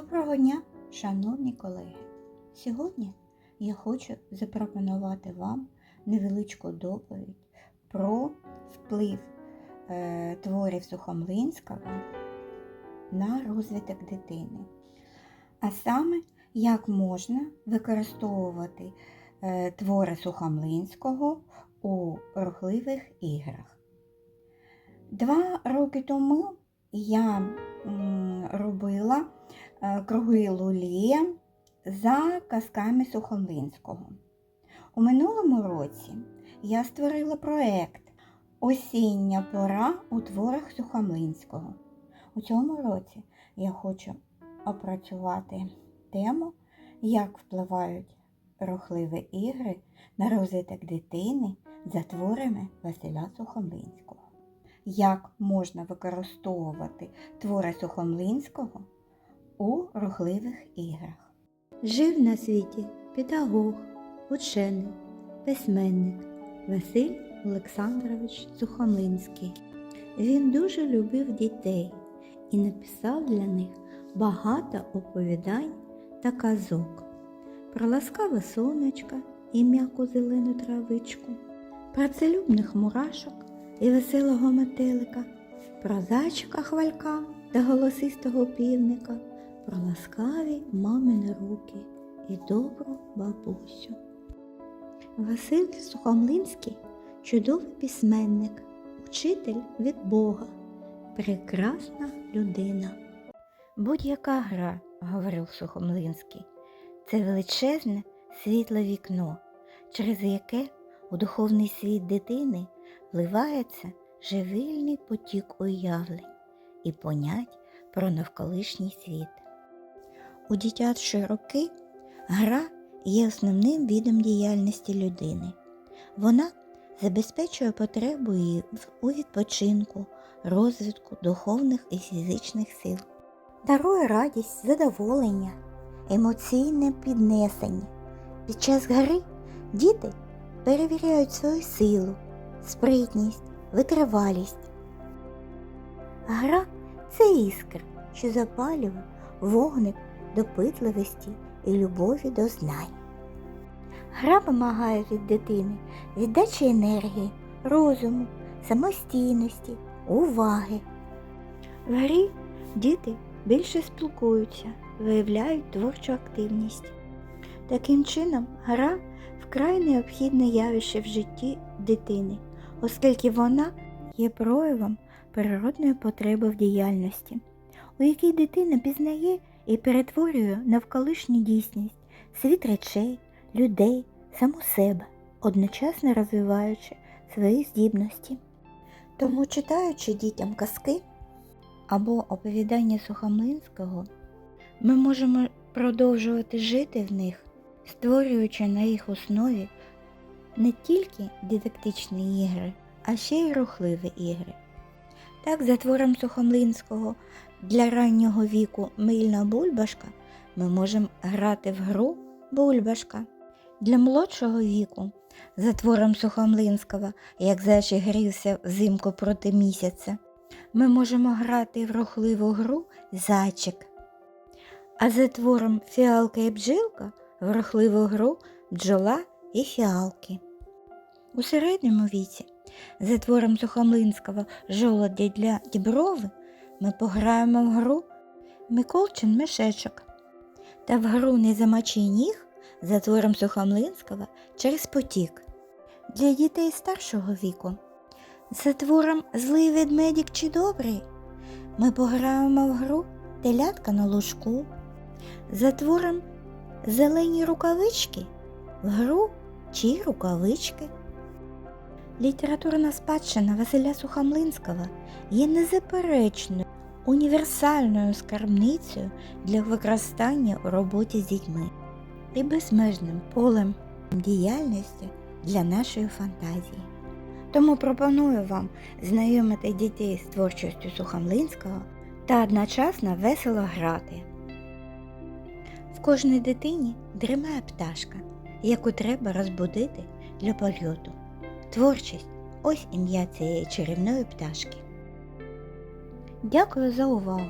Доброго дня, шановні колеги! Сьогодні я хочу запропонувати вам невеличку доповідь про вплив е, творів Сухомлинського на розвиток дитини. А саме, як можна використовувати е, твори Сухомлинського у рухливих іграх. Два роки тому я м, робила круги Лулі за казками Сухомлинського. У минулому році я створила проєкт Осіння пора у творах Сухомлинського. У цьому році я хочу опрацювати тему, як впливають рухливі ігри на розвиток дитини за творами Василя Сухомлинського. Як можна використовувати твори Сухомлинського у рухливих іграх? Жив на світі педагог, учений, письменник Василь Олександрович Сухомлинський. Він дуже любив дітей і написав для них багато оповідань та казок про ласкаве сонечко і м'яку зелену травичку, про целюбних мурашок і веселого метелика, про зайчика хвалька та голосистого півника, про ласкаві мамини руки і добру бабусю. Василь Сухомлинський чудовий письменник, учитель від Бога, прекрасна людина. Будь-яка гра, говорив Сухомлинський, це величезне світле вікно, через яке у духовний світ дитини вливається живильний потік уявлень і понять про навколишній світ. У дитячі роки гра є основним видом діяльності людини. Вона забезпечує потребу її у відпочинку, розвитку духовних і фізичних сил, дарує радість, задоволення, емоційне піднесення. Під час гри діти перевіряють свою силу, спритність, витривалість. Гра це іскра, що запалює вогник допитливості і любові до знань. Гра вимагає від дитини віддачі енергії, розуму, самостійності, уваги. В грі діти більше спілкуються, виявляють творчу активність. Таким чином, гра вкрай необхідне явище в житті дитини, оскільки вона є проявом природної потреби в діяльності, у якій дитина пізнає і перетворює навколишню дійсність, світ речей, людей, саму себе, одночасно розвиваючи свої здібності. Тому, читаючи дітям казки або оповідання Сухомлинського, ми можемо продовжувати жити в них, створюючи на їх основі не тільки дидактичні ігри, а ще й рухливі ігри. Так, за твором Сухомлинського для раннього віку Мильна бульбашка ми можемо грати в гру Бульбашка. Для молодшого віку за твором Сухомлинського, як зайчик грівся взимку проти місяця, ми можемо грати в рухливу гру Зайчик. А за твором Фіалка і бджілка в рухливу гру бджола і фіалки. У середньому віці за твором Сухомлинського Жолоді для діброви ми пограємо в гру Миколчин мишечок та в гру Не замочи ніг за твором Сухомлинського через потік. Для дітей старшого віку за твором Злий ведмедик чи добрий ми пограємо в гру Телятка на лужку. За твором Зелені рукавички в гру Чиї рукавички. Літературна спадщина Василя Сухомлинського є незаперечною універсальною скарбницею для використання у роботі з дітьми і безмежним полем діяльності для нашої фантазії. Тому пропоную вам знайомити дітей з творчістю Сухомлинського та одночасно весело грати. В кожній дитині дрімає пташка, яку треба розбудити для польоту. Творчість ось ім'я цієї чарівної пташки. Дякую за увагу!